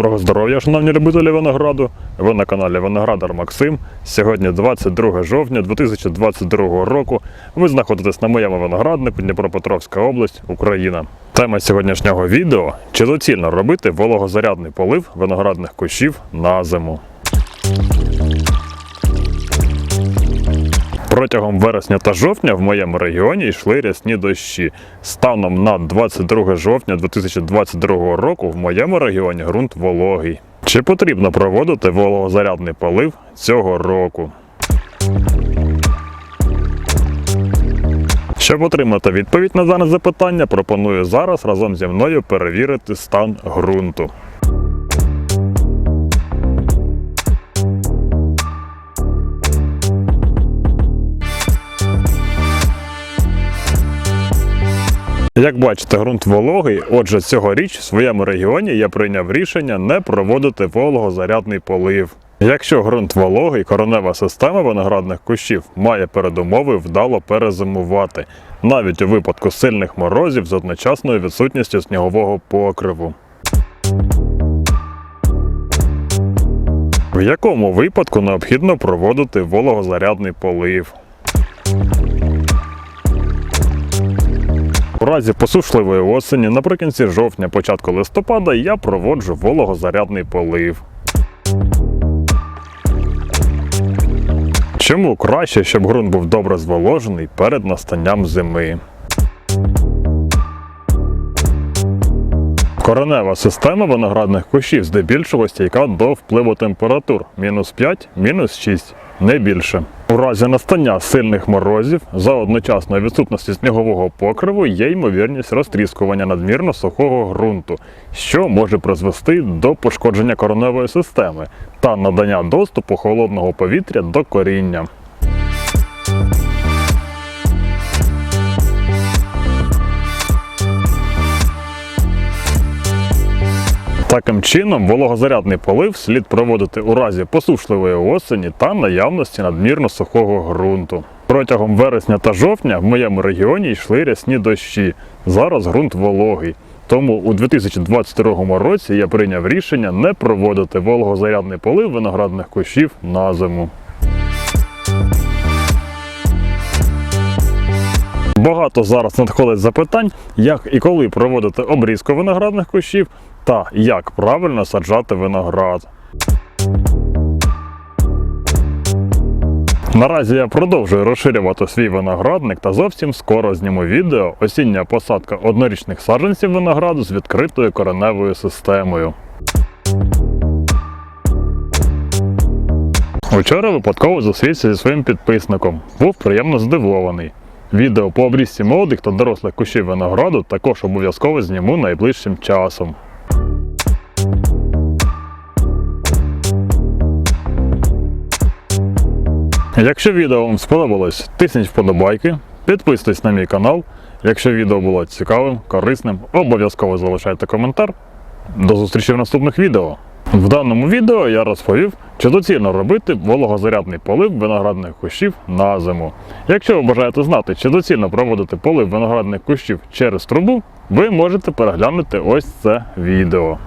Доброго здоров'я, шановні любителі винограду. Ви на каналі Виноградар Максим. Сьогодні 22 жовтня 2022 року. Ви знаходитесь на моєму винограднику Дніпропетровська область, Україна. Тема сьогоднішнього відео чи доцільно робити вологозарядний полив виноградних кущів на зиму. Протягом вересня та жовтня в моєму регіоні йшли рясні дощі. Станом на 22 жовтня 2022 року в моєму регіоні ґрунт вологий. Чи потрібно проводити вологозарядний полив цього року? Щоб отримати відповідь на дане запитання, пропоную зараз разом зі мною перевірити стан ґрунту. Як бачите, ґрунт вологий. Отже, цьогоріч в своєму регіоні я прийняв рішення не проводити вологозарядний полив. Якщо ґрунт вологий, коронева система виноградних кущів має передумови вдало перезимувати, навіть у випадку сильних морозів з одночасною відсутністю снігового покриву. В якому випадку необхідно проводити вологозарядний полив? У разі посушливої осені наприкінці жовтня, початку листопада я проводжу вологозарядний полив. Чому краще, щоб ґрунт був добре зволожений перед настанням зими? Коренева система виноградних кущів здебільшого стійка до впливу температур мінус 5, мінус 6, не більше. У разі настання сильних морозів за одночасної відсутності снігового покриву є ймовірність розтріскування надмірно сухого ґрунту, що може призвести до пошкодження короневої системи та надання доступу холодного повітря до коріння. Таким чином, вологозарядний полив слід проводити у разі посушливої осені та наявності надмірно сухого ґрунту. Протягом вересня та жовтня в моєму регіоні йшли рясні дощі. Зараз ґрунт вологий. Тому у 2022 році я прийняв рішення не проводити вологозарядний полив виноградних кущів на зиму. Багато зараз надходить запитань, як і коли проводити обрізку виноградних кущів та як правильно саджати виноград. Наразі я продовжую розширювати свій виноградник та зовсім скоро зніму відео осіння посадка однорічних саджанців винограду з відкритою кореневою системою. Вчора випадково зустрівся зі своїм підписником. Був приємно здивований. Відео по обрізці молодих та дорослих кущів винограду також обов'язково зніму найближчим часом. Якщо відео вам сподобалось, тисніть вподобайки, підписуйтесь на мій канал. Якщо відео було цікавим, корисним, обов'язково залишайте коментар. До зустрічі в наступних відео. В даному відео я розповів, чи доцільно робити вологозарядний полив виноградних кущів на зиму. Якщо ви бажаєте знати, чи доцільно проводити полив виноградних кущів через трубу, ви можете переглянути ось це відео.